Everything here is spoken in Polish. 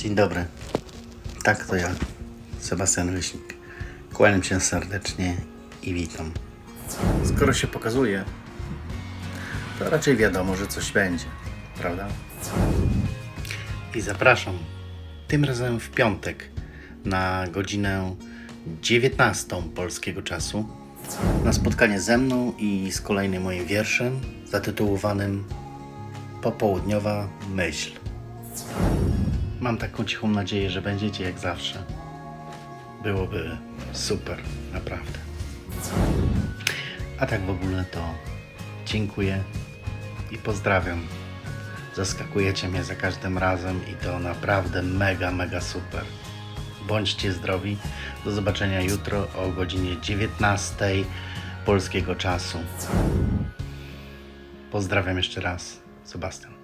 Dzień dobry. Tak, to ja, Sebastian Wyśnik. Kłaniam się serdecznie i witam. Skoro się pokazuje, to raczej wiadomo, że coś będzie, prawda? I zapraszam tym razem w piątek na godzinę 19 polskiego czasu na spotkanie ze mną i z kolejnym moim wierszem zatytułowanym Popołudniowa myśl. Mam taką cichą nadzieję, że będziecie jak zawsze. Byłoby super, naprawdę. A tak w ogóle to dziękuję i pozdrawiam. Zaskakujecie mnie za każdym razem i to naprawdę mega, mega super. Bądźcie zdrowi. Do zobaczenia jutro o godzinie 19 polskiego czasu. Pozdrawiam jeszcze raz. Sebastian.